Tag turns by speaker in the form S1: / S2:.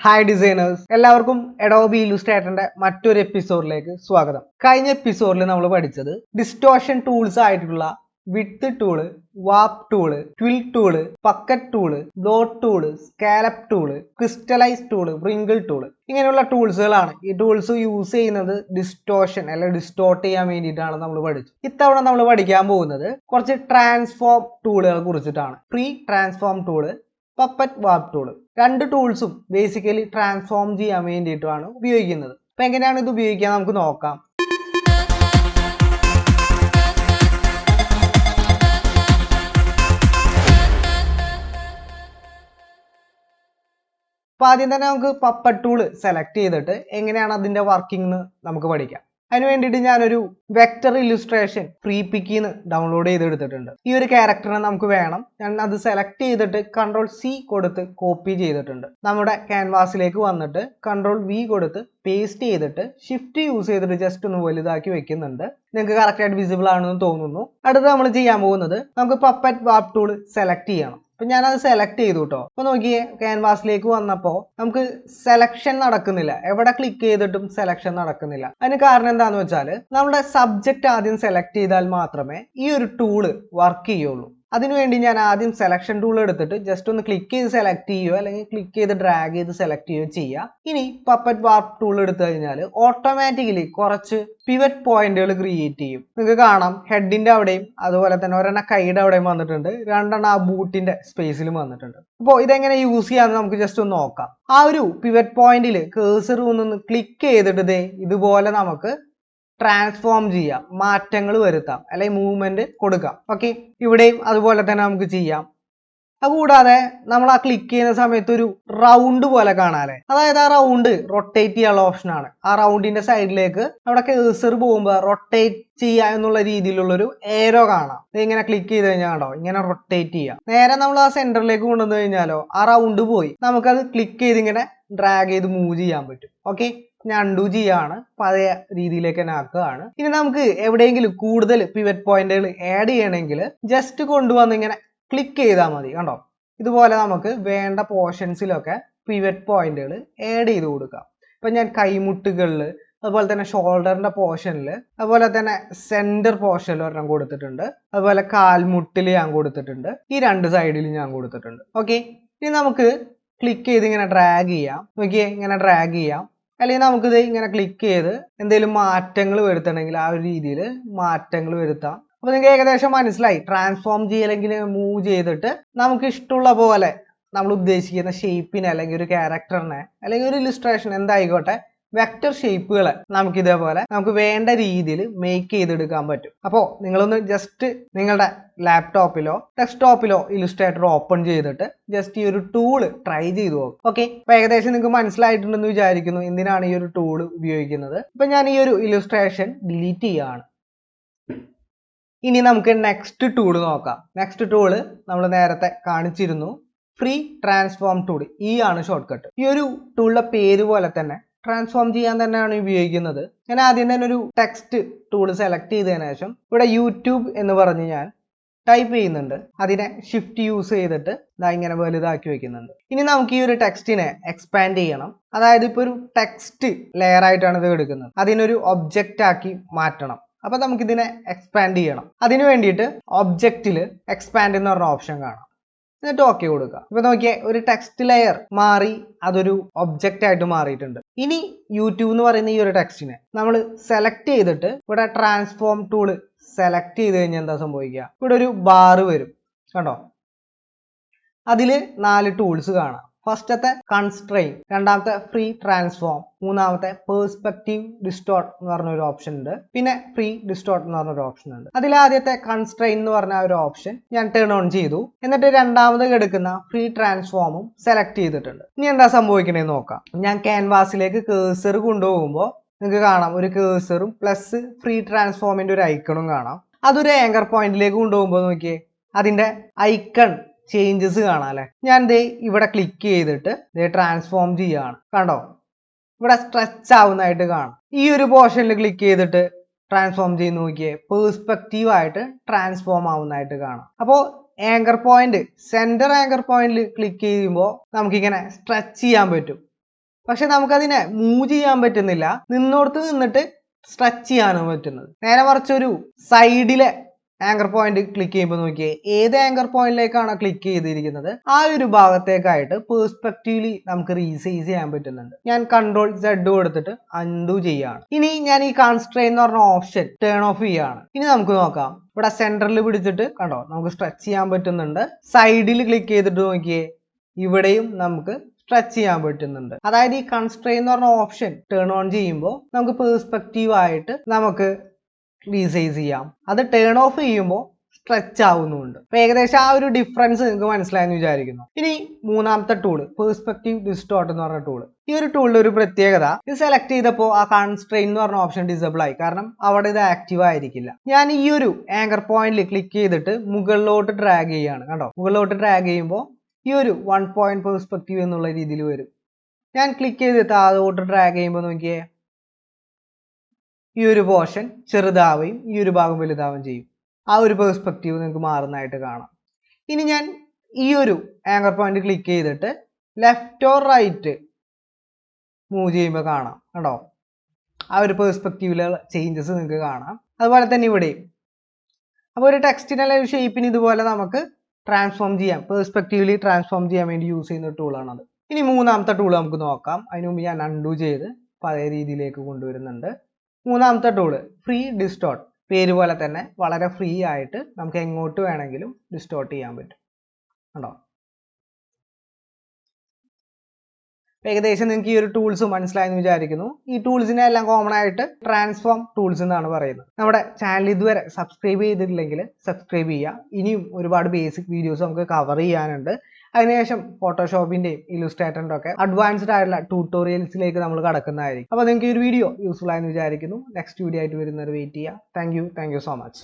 S1: Hi designers എല്ലാവർക്കും എഡോബി ഇലുസ്ട്രേറ്ററിന്റെ മറ്റൊരു എപ്പിസോഡിലേക്ക് സ്വാഗതം. കഴിഞ്ഞ എപ്പിസോഡിൽ നമ്മൾ പഠിച്ചത് ഡിസ്റ്റോഷൻ ടൂൾസ് ആയിട്ടുള്ള with tool warp tool twirl tool pucker tool bloat tool scallop tool crystallize tool wrinkle tool ഇങ്ങനെയുള്ള ടൂൾസുകളാണ് ഈ ടൂൾസ് യൂസ് ചെയ്യുന്നത് ഡിസ്റ്റോഷൻ അല്ലെങ്കിൽ ഡിസ്റ്റോർട്ട് ചെയ്യാൻ വേണ്ടിയിട്ടാണ് നമ്മൾ പഠിച്ചത്. ഇത്തവണ നമ്മൾ പഠിക്കാൻ പോകുന്നത് കുറച്ച് ട്രാൻസ്ഫോം ടൂളുകളെ കുറിച്ചിട്ടാണ്. Free transform tool puppet warp tool രണ്ട് ടൂൾസും ബേസിക്കലി ട്രാൻസ്ഫോം ചെയ്യാൻ വേണ്ടിയിട്ടാണ് ഉപയോഗിക്കുന്നത്. അപ്പൊ എങ്ങനെയാണ് ഇത് ഉപയോഗിക്കുക? നമുക്ക് നോക്കാം. അപ്പൊ ആദ്യം തന്നെ നമുക്ക് പപ്പ ടൂൾ സെലക്ട് ചെയ്തിട്ട് എങ്ങനെയാണ് അതിന്റെ വർക്കിംഗ് നമുക്ക് പഠിക്കാം. അതിന് വേണ്ടിയിട്ട് ഞാനൊരു വെക്ടർ ഇല്ലുസ്ട്രേഷൻ ഫ്രീ പിക്കിന്ന് ഡൗൺലോഡ് ചെയ്തെടുത്തിട്ടുണ്ട്. ഈ ഒരു ക്യാരക്ടറിനെ നമുക്ക് വേണം. ഞാൻ അത് സെലക്ട് ചെയ്തിട്ട് കൺട്രോൾ സി കൊടുത്ത് കോപ്പി ചെയ്തിട്ടുണ്ട്. നമ്മുടെ ക്യാൻവാസിലേക്ക് വന്നിട്ട് കൺട്രോൾ വി കൊടുത്ത് പേസ്റ്റ് ചെയ്തിട്ട് ഷിഫ്റ്റ് യൂസ് ചെയ്തിട്ട് ജസ്റ്റ് ഒന്ന് വലുതാക്കി വെക്കുന്നുണ്ട്. നിങ്ങൾക്ക് കറക്റ്റ് ആയിട്ട് വിസിബിൾ ആണെന്ന് തോന്നുന്നു. അടുത്ത് നമ്മൾ ചെയ്യാൻ പോകുന്നത് നമുക്ക് പപ്പറ്റ് വാപ്പ് ടൂൾ സെലക്ട് ചെയ്യണം. അപ്പൊ ഞാനത് സെലക്ട് ചെയ്തു കേട്ടോ അപ്പൊ നോക്കിയേ ക്യാൻവാസിലേക്ക് വന്നപ്പോ നമുക്ക് സെലക്ഷൻ നടക്കുന്നില്ല. എവിടെ ക്ലിക്ക് ചെയ്തിട്ടും സെലക്ഷൻ നടക്കുന്നില്ല. അതിന് കാരണം എന്താന്ന് വെച്ചാൽ നമ്മുടെ സബ്ജക്റ്റ് ആദ്യം സെലക്ട് ചെയ്താൽ മാത്രമേ ഈ ഒരു ടൂൾ വർക്ക് ചെയ്യുള്ളൂ. അതിനുവേണ്ടി ഞാൻ ആദ്യം സെലക്ഷൻ ടൂൾ എടുത്തിട്ട് ജസ്റ്റ് ഒന്ന് ക്ലിക്ക് ചെയ്ത് സെലക്ട് ചെയ്യുകയോ അല്ലെങ്കിൽ ക്ലിക്ക് ചെയ്ത് ഡ്രാഗ് ചെയ്ത് സെലക്ട് ചെയ്യുകയോ ചെയ്യുക. ഇനി പപ്പറ്റ് വാർപ്പ് ടൂൾ എടുത്തു കഴിഞ്ഞാൽ ഓട്ടോമാറ്റിക്കലി കുറച്ച് പിവറ്റ് പോയിന്റുകൾ ക്രിയേറ്റ് ചെയ്യും. നിങ്ങൾക്ക് കാണാം ഹെഡിന്റെ അവിടെയും അതുപോലെ തന്നെ ഒരെണ്ണം കൈയുടെ അവിടെയും വന്നിട്ടുണ്ട്. രണ്ടെണ്ണം ആ ബൂട്ടിന്റെ സ്പേസിലും വന്നിട്ടുണ്ട്. അപ്പോൾ ഇതെങ്ങനെ യൂസ് ചെയ്യാന്ന് നമുക്ക് ജസ്റ്റ് ഒന്ന് നോക്കാം. ആ ഒരു പിവറ്റ് പോയിന്റിൽ കേസർ ഒന്ന് ക്ലിക്ക് ചെയ്തിട്ട് ഇതേ ഇതുപോലെ നമുക്ക് ട്രാൻസ്ഫോം ചെയ്യാം മാറ്റങ്ങൾ വരുത്താം അല്ലെങ്കിൽ മൂവ്മെന്റ് കൊടുക്കാം. ഓക്കെ ഇവിടെയും അതുപോലെ തന്നെ നമുക്ക് ചെയ്യാം. അതുകൂടാതെ നമ്മൾ ആ ക്ലിക്ക് ചെയ്യുന്ന സമയത്ത് ഒരു റൗണ്ട് പോലെ കാണാല്ലേ? അതായത് ആ റൗണ്ട് റൊട്ടേറ്റ് ചെയ്യാനുള്ള ഓപ്ഷൻ ആണ്. ആ റൗണ്ടിന്റെ സൈഡിലേക്ക് നമ്മുടെ കേസർ പോകുമ്പോൾ റൊട്ടേറ്റ് ചെയ്യുക എന്നുള്ള രീതിയിലുള്ളൊരു ഏരോ കാണാം. ഇങ്ങനെ ക്ലിക്ക് ചെയ്ത് കഴിഞ്ഞാൽ കണ്ടോ? ഇങ്ങനെ റൊട്ടേറ്റ് ചെയ്യാം. നേരെ നമ്മൾ ആ സെന്ററിലേക്ക് കൊണ്ടുവന്നു കഴിഞ്ഞാലോ ആ റൗണ്ട് പോയി. നമുക്കത് ക്ലിക്ക് ചെയ്ത് ഇങ്ങനെ ഡ്രാഗ് ചെയ്ത് മൂവ് ചെയ്യാൻ പറ്റും. ഓക്കെ ഞാൻ അണ്ടു ചെയ്യാണ്. പഴയ രീതിയിലേക്ക് തന്നെ ആക്കുകയാണ്. ഇനി നമുക്ക് എവിടെയെങ്കിലും കൂടുതൽ പിവറ്റ് പോയിന്റുകൾ ആഡ് ചെയ്യണമെങ്കിൽ ജസ്റ്റ് കൊണ്ടുവന്ന് ഇങ്ങനെ ക്ലിക്ക് ചെയ്താൽ മതി. കണ്ടോ? ഇതുപോലെ നമുക്ക് വേണ്ട പോർഷൻസിലൊക്കെ പിവറ്റ് പോയിന്റുകൾ ആഡ് ചെയ്ത് കൊടുക്കാം. ഇപ്പൊ ഞാൻ കൈമുട്ടുകളിൽ അതുപോലെ തന്നെ ഷോൾഡറിന്റെ പോർഷനിൽ അതുപോലെ തന്നെ സെന്റർ പോർഷനിൽ ഒരെണ്ണം കൊടുത്തിട്ടുണ്ട്. അതുപോലെ കാൽമുട്ടിൽ ഞാൻ കൊടുത്തിട്ടുണ്ട്. ഈ രണ്ട് സൈഡിൽ ഞാൻ കൊടുത്തിട്ടുണ്ട്. ഓക്കെ ഇനി നമുക്ക് ക്ലിക്ക് ചെയ്ത് ഇങ്ങനെ ഡ്രാഗ് ചെയ്യാം. നോക്കിയേ ഇങ്ങനെ ഡ്രാഗ് ചെയ്യാം. അല്ലെങ്കിൽ നമുക്കിത് ഇങ്ങനെ ക്ലിക്ക് ചെയ്ത് എന്തെങ്കിലും മാറ്റങ്ങൾ വരുത്തണമെങ്കിൽ ആ ഒരു രീതിയിൽ മാറ്റങ്ങൾ വരുത്താം. അപ്പോൾ നിങ്ങൾക്ക് ഏകദേശം മനസ്സിലായി. ട്രാൻസ്ഫോം ചെയ്യലെങ്കിൽ മൂവ് ചെയ്തിട്ട് നമുക്ക് ഇഷ്ടമുള്ള പോലെ നമ്മൾ ഉദ്ദേശിക്കുന്ന ഷേപ്പിനെ അല്ലെങ്കിൽ ഒരു ക്യാരക്ടറിനെ അല്ലെങ്കിൽ ഒരു ഇലിസ്ട്രേഷൻ എന്തായിക്കോട്ടെ വെക്റ്റർ ഷേപ്പുകളെ നമുക്ക് ഇതേപോലെ നമുക്ക് വേണ്ട രീതിയിൽ മേക്ക് ചെയ്തെടുക്കാൻ പറ്റും. അപ്പോൾ നിങ്ങളൊന്ന് ജസ്റ്റ് നിങ്ങളുടെ ലാപ്ടോപ്പിലോ ഡെസ്ക്ടോപ്പിലോ ഇലിസ്ട്രേറ്റർ ഓപ്പൺ ചെയ്തിട്ട് ജസ്റ്റ് ഈ ഒരു ടൂൾ ട്രൈ ചെയ്തു നോക്കും. ഓക്കെ അപ്പൊ ഏകദേശം നിങ്ങൾക്ക് മനസ്സിലായിട്ടുണ്ടെന്ന് വിചാരിക്കുന്നു എന്തിനാണ് ഈ ഒരു ടൂൾ ഉപയോഗിക്കുന്നത്. അപ്പൊ ഞാൻ ഈ ഒരു ഇലിസ്ട്രേഷൻ ഡിലീറ്റ് ചെയ്യാണ്. ഇനി നമുക്ക് നെക്സ്റ്റ് ടൂൾ നോക്കാം. നെക്സ്റ്റ് ടൂൾ നമ്മൾ നേരത്തെ കാണിച്ചിരുന്നു. ഫ്രീ ട്രാൻസ്ഫോം ടൂൾ ഈ ആണ് ഷോർട്ട് കട്ട് ഈ ഒരു ടൂളിന്റെ പേര് പോലെ തന്നെ ട്രാൻസ്ഫോം ചെയ്യാൻ തന്നെയാണ് ഉപയോഗിക്കുന്നത്. ഞാൻ ആദ്യം തന്നെ ഒരു ടെക്സ്റ്റ് ടൂൾ സെലക്ട് ചെയ്തതിനു ശേഷം ഇവിടെ യൂട്യൂബ് എന്ന് പറഞ്ഞ് ഞാൻ ടൈപ്പ് ചെയ്യുന്നുണ്ട്. അതിനെ ഷിഫ്റ്റ് യൂസ് ചെയ്തിട്ട് ഇതാ ഇങ്ങനെ വലുതാക്കി വെക്കുന്നുണ്ട്. ഇനി നമുക്ക് ഈ ഒരു ടെക്സ്റ്റിനെ എക്സ്പാൻഡ് ചെയ്യണം. അതായത് ഇപ്പോൾ ഒരു ടെക്സ്റ്റ് ലെയർ ആയിട്ടാണ് ഇത് എടുക്കുന്നത്. അതിനൊരു ഒബ്ജക്റ്റ് ആക്കി മാറ്റണം. അപ്പൊ നമുക്ക് ഇതിനെ എക്സ്പാൻഡ് ചെയ്യണം. അതിനു വേണ്ടിയിട്ട് ഒബ്ജക്റ്റിൽ എക്സ്പാൻഡ് എന്ന് പറഞ്ഞ ഓപ്ഷൻ കാണാം. എന്നിട്ട് ഓക്കെ കൊടുക്കുക. ഇപ്പൊ നോക്കിയേ ഒരു ടെക്സ്റ്റ് ലെയർ മാറി അതൊരു ഒബ്ജക്റ്റ് ആയിട്ട് മാറിയിട്ടുണ്ട്. ഇനി യൂട്യൂബ് എന്ന് പറയുന്ന ഈ ഒരു ടെക്സ്റ്റിനെ നമ്മൾ സെലക്ട് ചെയ്തിട്ട് ഇവിടെ ട്രാൻസ്ഫോം ടൂൾ സെലക്ട് ചെയ്ത് കഴിഞ്ഞാൽ എന്താ സംഭവിക്കുക? ഇവിടെ ഒരു ബാറ് വരും. കണ്ടോ? അതിൽ നാല് ടൂൾസ് കാണാം. ഫസ്റ്റത്തെ കൺസ്ട്രെയിൻ രണ്ടാമത്തെ ഫ്രീ ട്രാൻസ്ഫോം മൂന്നാമത്തെ പേഴ്സ്പെക്റ്റീവ് ഡിസ്റ്റോർട്ട് എന്ന് പറഞ്ഞ ഒരു ഓപ്ഷൻ ഉണ്ട്. പിന്നെ ഫ്രീ ഡിസ്റ്റോർട്ട് എന്ന് പറഞ്ഞ ഒരു ഓപ്ഷൻ ഉണ്ട്. അതിൽ ആദ്യത്തെ കൺസ്ട്രെയിൻ എന്ന് പറഞ്ഞ ഒരു ഓപ്ഷൻ ഞാൻ ടേൺ ഓൺ ചെയ്തു. എന്നിട്ട് രണ്ടാമത് എടുക്കുന്ന ഫ്രീ ട്രാൻസ്ഫോമും സെലക്ട് ചെയ്തിട്ടുണ്ട്. ഇനി എന്താ സംഭവിക്കണേന്ന് നോക്കാം. ഞാൻ ക്യാൻവാസിലേക്ക് കേസർ കൊണ്ടുപോകുമ്പോൾ നിങ്ങൾക്ക് കാണാം. ഒരു കേസറും പ്ലസ് ഫ്രീ ട്രാൻസ്ഫോമിന്റെ ഒരു ഐക്കണും കാണാം. അതൊരു ആങ്കർ പോയിന്റിലേക്ക് കൊണ്ടുപോകുമ്പോൾ നോക്കിയേ അതിന്റെ ഐക്കൺ ചേഞ്ചസ് കാണാം അല്ലെ? ഞാൻ ദേ ഇവിടെ ക്ലിക്ക് ചെയ്തിട്ട് ദേ ട്രാൻസ്ഫോം ചെയ്യാണ്. കണ്ടോ? ഇവിടെ സ്ട്രെച്ച് ആവുന്നതായിട്ട് കാണാം. ഈ ഒരു പോർഷനിൽ ക്ലിക്ക് ചെയ്തിട്ട് ട്രാൻസ്ഫോം ചെയ്ത് നോക്കിയേ പേഴ്സ്പെക്റ്റീവ് ആയിട്ട് ട്രാൻസ്ഫോം ആവുന്നതായിട്ട് കാണാം. അപ്പോൾ ആങ്കർ പോയിന്റ് സെന്റർ ആങ്കർ പോയിന്റിൽ ക്ലിക്ക് ചെയ്യുമ്പോൾ നമുക്കിങ്ങനെ സ്ട്രെച്ച് ചെയ്യാൻ പറ്റും. പക്ഷെ നമുക്കതിനെ മൂവ് ചെയ്യാൻ പറ്റുന്നില്ല. നിന്നോടത്ത് നിന്നിട്ട് സ്ട്രെച്ച് ചെയ്യാനും പറ്റുന്നത്. നേരെ മറിച്ചൊരു സൈഡിലെ ആങ്കർ പോയിന്റ് ക്ലിക്ക് ചെയ്യുമ്പോൾ നോക്കിയേ ഏത് ആങ്കർ പോയിന്റിലേക്കാണ് ക്ലിക്ക് ചെയ്തിരിക്കുന്നത് ആ ഒരു ഭാഗത്തേക്കായിട്ട് പേഴ്സ്പെക്റ്റീവ്ലി നമുക്ക് റീസൈസ് ചെയ്യാൻ പറ്റുന്നുണ്ട്. ഞാൻ കൺട്രോൾ സെഡ് കൊടുത്തിട്ട് അൺഡു ചെയ്യാണ്. ഇനി ഞാൻ ഈ കൺസ്ട്രെയിൻ എന്ന് പറഞ്ഞ ഓപ്ഷൻ ടേൺ ഓഫ് ചെയ്യാണ്. ഇനി നമുക്ക് നോക്കാം. ഇവിടെ സെന്ററിൽ പിടിച്ചിട്ട് കണ്ടോ നമുക്ക് സ്ട്രെച്ച് ചെയ്യാൻ പറ്റുന്നുണ്ട്. സൈഡിൽ ക്ലിക്ക് ചെയ്തിട്ട് നോക്കിയേ ഇവിടെയും നമുക്ക് സ്ട്രെച്ച് ചെയ്യാൻ പറ്റുന്നുണ്ട്. അതായത് ഈ കൺസ്ട്രെയിൻ എന്ന് പറഞ്ഞ ഓപ്ഷൻ ടേൺ ഓൺ ചെയ്യുമ്പോൾ നമുക്ക് പേഴ്സ്പെക്റ്റീവ് ആയിട്ട് നമുക്ക് റീസൈസ് ചെയ്യാം. അത് ടേൺ ഓഫ് ചെയ്യുമ്പോൾ സ്ട്രെച്ച് ആവുന്നുണ്ട്. അപ്പൊ ഏകദേശം ആ ഒരു ഡിഫറൻസ് നിങ്ങൾക്ക് മനസ്സിലായെന്ന് വിചാരിക്കുന്നു. ഇനി മൂന്നാമത്തെ ടൂൾ പേഴ്സ്പെക്റ്റീവ് ഡിസ്റ്റോട്ട് എന്ന് പറഞ്ഞ ടൂൾ ഈ ഒരു ടൂളിന്റെ ഒരു പ്രത്യേകത ഇത് സെലക്ട് ചെയ്തപ്പോൾ ആ കൺസ്ട്രെയിൻ എന്ന് പറഞ്ഞ ഓപ്ഷൻ ഡിസേബിൾ ആയി. കാരണം അവിടെ ഇത് ആക്റ്റീവ് ആയിരിക്കില്ല. ഞാൻ ഈ ഒരു ആങ്കർ പോയിന്റിൽ ക്ലിക്ക് ചെയ്തിട്ട് മുകളിലോട്ട് ഡ്രാഗ് ചെയ്യാണ് കണ്ടോ? മുകളിലോട്ട് ഡ്രാഗ് ചെയ്യുമ്പോൾ ഈ ഒരു വൺ പോയിന്റ് പേഴ്സ്പെക്റ്റീവ് എന്നുള്ള രീതിയിൽ വരും. ഞാൻ ക്ലിക്ക് ചെയ്ത് താഴോട്ട് ഡ്രാഗ് ചെയ്യുമ്പോൾ നോക്കിയേ ഈ ഒരു പോർഷൻ ചെറുതാവുകയും ഈ ഒരു ഭാഗം വലുതാവുകയും ചെയ്യും. ആ ഒരു പെർസ്പെക്റ്റീവ് നിങ്ങൾക്ക് മാറുന്നതായിട്ട് കാണാം. ഇനി ഞാൻ ഈ ഒരു ആങ്കർ പോയിന്റ് ക്ലിക്ക് ചെയ്തിട്ട് ലെഫ്റ്റ് ഓർ റൈറ്റ് മൂവ് ചെയ്യുമ്പോൾ കാണാം കേട്ടോ ആ ഒരു പെർസ്പെക്റ്റീവിലുള്ള ചേഞ്ചസ് നിങ്ങൾക്ക് കാണാം. അതുപോലെ തന്നെ ഇവിടെയും അപ്പോൾ ഒരു ടെക്സ്റ്റിനെ ഒരു ഷേപ്പിന് ഇതുപോലെ നമുക്ക് ട്രാൻസ്ഫോം ചെയ്യാം. പെർസ്പെക്റ്റീവ്ലി ട്രാൻസ്ഫോം ചെയ്യാൻ വേണ്ടി യൂസ് ചെയ്യുന്ന ടൂളാണ് അത്. ഇനി മൂന്നാമത്തെ ടൂൾ നമുക്ക് നോക്കാം. അതിന് മുമ്പ് ഞാൻ അൺഡു ചെയ്ത് പഴയ രീതിയിലേക്ക് കൊണ്ടുവരുന്നുണ്ട്. മൂന്നാമത്തെ ടൂൾ ഫ്രീ ഡിസ്റ്റോട്ട് പേര് പോലെ തന്നെ വളരെ ഫ്രീ ആയിട്ട് നമുക്ക് എങ്ങോട്ട് വേണമെങ്കിലും ഡിസ്റ്റോട്ട് ചെയ്യാൻ പറ്റും. കണ്ടോ? ഏകദേശം നിങ്ങൾക്ക് ഈ ഒരു ടൂൾസ് മനസ്സിലായെന്ന് വിചാരിക്കുന്നു. ഈ ടൂൾസിനെ എല്ലാം കോമൺ ആയിട്ട് ട്രാൻസ്ഫോം ടൂൾസ് എന്നാണ് പറയുന്നത്. നമ്മുടെ ചാനൽ ഇതുവരെ സബ്സ്ക്രൈബ് ചെയ്തിട്ടില്ലെങ്കിൽ സബ്സ്ക്രൈബ് ചെയ്യുക. ഇനിയും ഒരുപാട് ബേസിക് വീഡിയോസ് നമുക്ക് കവർ ചെയ്യാനുണ്ട്. അതിനുശേഷം ഫോട്ടോഷോപ്പിന്റെയും ഇലുസ്ട്രേറ്ററിന്റെ ഒക്കെ അഡ്വാൻസ്ഡ് ആയിട്ടുള്ള ട്യൂട്ടോറിയൽസിലേക്ക് നമ്മൾ കടക്കുന്നതായിരിക്കും. അപ്പോൾ നിങ്ങൾക്ക് ഈ ഒരു വീഡിയോ യൂസ്ഫുൾ ആയെന്ന് വിചാരിക്കുന്നു. നെക്സ്റ്റ് വീഡിയോ ആയിട്ട് വരുന്നവർ വെയിറ്റ് ചെയ്യുക. Thank you thank you so much